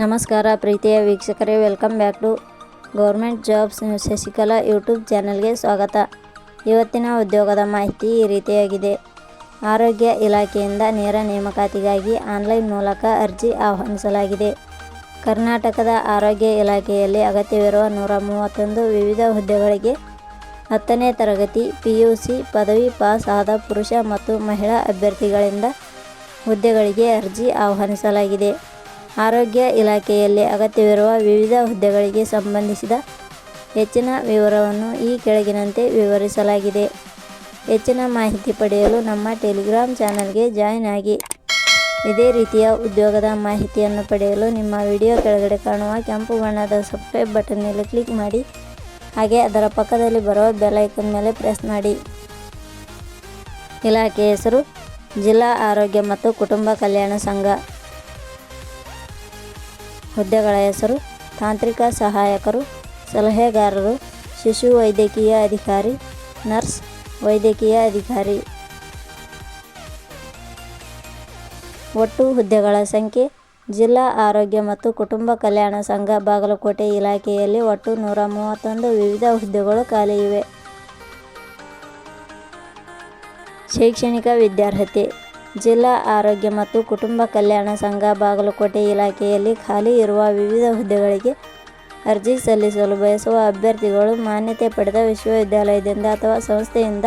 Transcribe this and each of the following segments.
ನಮಸ್ಕಾರ ಪ್ರೀತಿಯ ವೀಕ್ಷಕರೇ welcome back to government jobs Shashikala YouTube ಚಾನಲ್ಗೆ ಸ್ವಾಗತ. ಇವತ್ತಿನ ಉದ್ಯೋಗದ ಮಾಹಿತಿ ಈ ರೀತಿಯಾಗಿದೆ. ಆರೋಗ್ಯ ಇಲಾಖೆಯಿಂದ ನೇರ ನೇಮಕಾತಿಗಾಗಿ ಆನ್ಲೈನ್ ಮೂಲಕ ಅರ್ಜಿ ಆಹ್ವಾನಿಸಲಾಗಿದೆ. ಕರ್ನಾಟಕದ ಆರೋಗ್ಯ ಇಲಾಖೆಯಲ್ಲಿ ಅಗತ್ಯವಿರುವ ನೂರ ಮೂವತ್ತೊಂದು ವಿವಿಧ ಹುದ್ದೆಗಳಿಗೆ ಹತ್ತನೇ ತರಗತಿ ಪಿ ಯು ಸಿ ಪದವಿ ಪಾಸ್ ಆದ ಪುರುಷ ಮತ್ತು ಮಹಿಳಾ ಅಭ್ಯರ್ಥಿಗಳಿಂದ ಹುದ್ದೆಗಳಿಗೆ ಅರ್ಜಿ ಆಹ್ವಾನಿಸಲಾಗಿದೆ. ಆರೋಗ್ಯ ಇಲಾಖೆಯಲ್ಲಿ ಅಗತ್ಯವಿರುವ ವಿವಿಧ ಹುದ್ದೆಗಳಿಗೆ ಸಂಬಂಧಿಸಿದ ಹೆಚ್ಚಿನ ವಿವರವನ್ನು ಈ ಕೆಳಗಿನಂತೆ ವಿವರಿಸಲಾಗಿದೆ. ಹೆಚ್ಚಿನ ಮಾಹಿತಿ ಪಡೆಯಲು ನಮ್ಮ ಟೆಲಿಗ್ರಾಮ್ ಚಾನಲ್ಗೆ ಜಾಯಿನ್ ಆಗಿ. ಇದೇ ರೀತಿಯ ಉದ್ಯೋಗದ ಮಾಹಿತಿಯನ್ನು ಪಡೆಯಲು ನಿಮ್ಮ ವಿಡಿಯೋ ಕೆಳಗಡೆ ಕಾಣುವ ಕೆಂಪು ಬಣ್ಣದ ಸಬ್ಸ್ಕ್ರೈಬ್ ಬಟನ್ ಮೇಲೆ ಕ್ಲಿಕ್ ಮಾಡಿ. ಹಾಗೆ ಅದರ ಪಕ್ಕದಲ್ಲಿ ಬರುವ ಬೆಲೈಕನ್ ಮೇಲೆ ಪ್ರೆಸ್ ಮಾಡಿ. ಇಲಾಖೆ ಹೆಸರು, ಜಿಲ್ಲಾ ಆರೋಗ್ಯ ಮತ್ತು ಕುಟುಂಬ ಕಲ್ಯಾಣ ಸಂಘ. ಹುದ್ದೆಗಳ ಹೆಸರು, ತಾಂತ್ರಿಕ ಸಹಾಯಕರು, ಸಲಹೆಗಾರರು, ಶಿಶು ವೈದ್ಯಕೀಯ ಅಧಿಕಾರಿ, ನರ್ಸ್, ವೈದ್ಯಕೀಯ ಅಧಿಕಾರಿ. ಒಟ್ಟು ಹುದ್ದೆಗಳ ಸಂಖ್ಯೆ, ಜಿಲ್ಲಾ ಆರೋಗ್ಯ ಮತ್ತು ಕುಟುಂಬ ಕಲ್ಯಾಣ ಸಂಘ ಬಾಗಲಕೋಟೆ ಇಲಾಖೆಯಲ್ಲಿ ಒಟ್ಟು ನೂರ ಮೂವತ್ತೊಂದು ವಿವಿಧ ಹುದ್ದೆಗಳು ಖಾಲಿ ಇವೆ. ಶೈಕ್ಷಣಿಕ ವಿದ್ಯಾರ್ಹತೆ ಜಿಲ್ಲಾ ಆರೋಗ್ಯ ಮತ್ತು ಕುಟುಂಬ ಕಲ್ಯಾಣ ಸಂಘ ಬಾಗಲಕೋಟೆ ಇಲಾಖೆಯಲ್ಲಿ ಖಾಲಿ ಇರುವ ವಿವಿಧ ಹುದ್ದೆಗಳಿಗೆ ಅರ್ಜಿ ಸಲ್ಲಿಸಲು ಬಯಸುವ ಅಭ್ಯರ್ಥಿಗಳು ಮಾನ್ಯತೆ ಪಡೆದ ವಿಶ್ವವಿದ್ಯಾಲಯದಿಂದ ಅಥವಾ ಸಂಸ್ಥೆಯಿಂದ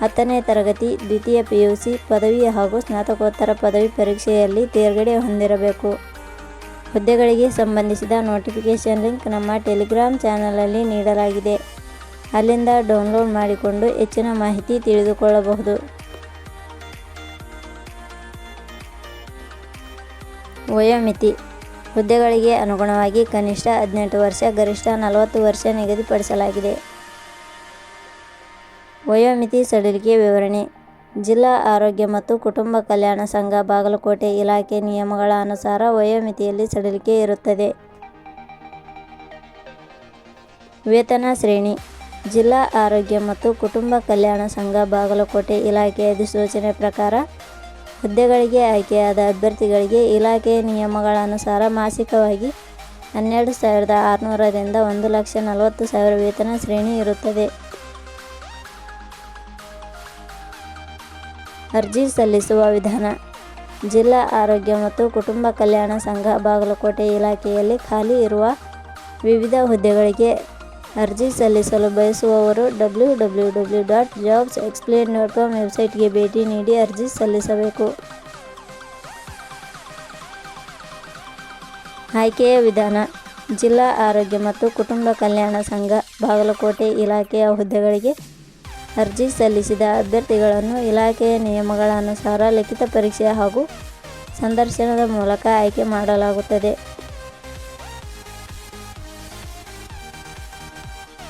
ಹತ್ತನೇ ತರಗತಿ, ದ್ವಿತೀಯ ಸಿ ಪದವಿ ಹಾಗೂ ಸ್ನಾತಕೋತ್ತರ ಪದವಿ ಪರೀಕ್ಷೆಯಲ್ಲಿ ತೇರ್ಗಡೆ ಹೊಂದಿರಬೇಕು. ಹುದ್ದೆಗಳಿಗೆ ಸಂಬಂಧಿಸಿದ ನೋಟಿಫಿಕೇಷನ್ ಲಿಂಕ್ ನಮ್ಮ ಟೆಲಿಗ್ರಾಮ್ ಚಾನಲಲ್ಲಿ ನೀಡಲಾಗಿದೆ. ಅಲ್ಲಿಂದ ಡೌನ್ಲೋಡ್ ಮಾಡಿಕೊಂಡು ಹೆಚ್ಚಿನ ಮಾಹಿತಿ ತಿಳಿದುಕೊಳ್ಳಬಹುದು. ವಯೋಮಿತಿ. ಹುದ್ದೆಗಳಿಗೆ ಅನುಗುಣವಾಗಿ ಕನಿಷ್ಠ ಹದಿನೆಂಟು ವರ್ಷ, ಗರಿಷ್ಠ ನಲವತ್ತು ವರ್ಷ ನಿಗದಿಪಡಿಸಲಾಗಿದೆ. ವಯೋಮಿತಿ ಸಡಿಲಿಕೆ ವಿವರಣೆ. ಜಿಲ್ಲಾ ಆರೋಗ್ಯ ಮತ್ತು ಕುಟುಂಬ ಕಲ್ಯಾಣ ಸಂಘ, ಬಾಗಲಕೋಟೆ ಇಲಾಖೆ ನಿಯಮಗಳ ಅನುಸಾರ ವಯೋಮಿತಿಯಲ್ಲಿ ಸಡಿಲಿಕೆ ಇರುತ್ತದೆ. ವೇತನ ಶ್ರೇಣಿ. ಜಿಲ್ಲಾ ಆರೋಗ್ಯ ಮತ್ತು ಕುಟುಂಬ ಕಲ್ಯಾಣ ಸಂಘ, ಬಾಗಲಕೋಟೆ ಇಲಾಖೆ ಅಧಿಸೂಚನೆ ಪ್ರಕಾರ ಹುದ್ದೆಗಳಿಗೆ, ಆಯ್ಕೆಯಾದ ಅಭ್ಯರ್ಥಿಗಳಿಗೆ ಇಲಾಖೆಯ ನಿಯಮಗಳ ಅನುಸಾರ ಮಾಸಿಕವಾಗಿ ಹನ್ನೆರಡು ಸಾವಿರದ ಆರುನೂರರಿಂದ ಒಂದು ಲಕ್ಷ ನಲವತ್ತು ಸಾವಿರ ವೇತನ ಶ್ರೇಣಿ ಇರುತ್ತದೆ. ಅರ್ಜಿ ಸಲ್ಲಿಸುವ ವಿಧಾನ. ಜಿಲ್ಲಾ ಆರೋಗ್ಯ ಮತ್ತು ಕುಟುಂಬ ಕಲ್ಯಾಣ ಸಂಘ ಬಾಗಲಕೋಟೆ ಇಲಾಖೆಯಲ್ಲಿ ಖಾಲಿ ಇರುವ ವಿವಿಧ ಹುದ್ದೆಗಳಿಗೆ ಅರ್ಜಿ ಸಲ್ಲಿಸಲು ಬಯಸುವವರು W W W dot jobs explain dot com ವೆಬ್ಸೈಟ್ಗೆ ಭೇಟಿ ನೀಡಿ ಅರ್ಜಿ ಸಲ್ಲಿಸಬೇಕು. ಆಯ್ಕೆಯ ವಿಧಾನ, ಜಿಲ್ಲಾ ಆರೋಗ್ಯ ಮತ್ತು ಕುಟುಂಬ ಕಲ್ಯಾಣ ಸಂಘ, ಬಾಗಲಕೋಟೆ ಇಲಾಖೆಯ ಹುದ್ದೆಗಳಿಗೆ ಅರ್ಜಿ ಸಲ್ಲಿಸಿದ ಅಭ್ಯರ್ಥಿಗಳನ್ನು ಇಲಾಖೆಯ ನಿಯಮಗಳ ಅನುಸಾರ ಲಿಖಿತ ಪರೀಕ್ಷೆ ಹಾಗೂ ಸಂದರ್ಶನದ ಮೂಲಕ ಆಯ್ಕೆ ಮಾಡಲಾಗುತ್ತದೆ.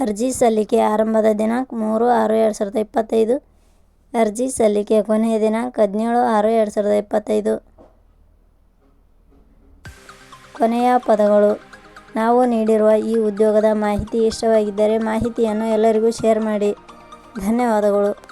ಅರ್ಜಿ ಸಲ್ಲಿಕೆ ಆರಂಭದ ದಿನಾಂಕ ಮೂರು ಆರು ಎರಡು ಸಾವಿರದ ಇಪ್ಪತ್ತೈದು. ಅರ್ಜಿ ಸಲ್ಲಿಕೆ ಕೊನೆಯ ದಿನಾಂಕ ಹದಿನೇಳು ಆರು ಎರಡು ಸಾವಿರದ ಇಪ್ಪತ್ತೈದು. ಕೊನೆಯ ಪದಗಳು. ನಾವು ನೀಡಿರುವ ಈ ಉದ್ಯೋಗದ ಮಾಹಿತಿ ಇಷ್ಟವಾಗಿದ್ದರೆ ಮಾಹಿತಿಯನ್ನು ಎಲ್ಲರಿಗೂ ಶೇರ್ ಮಾಡಿ. ಧನ್ಯವಾದಗಳು.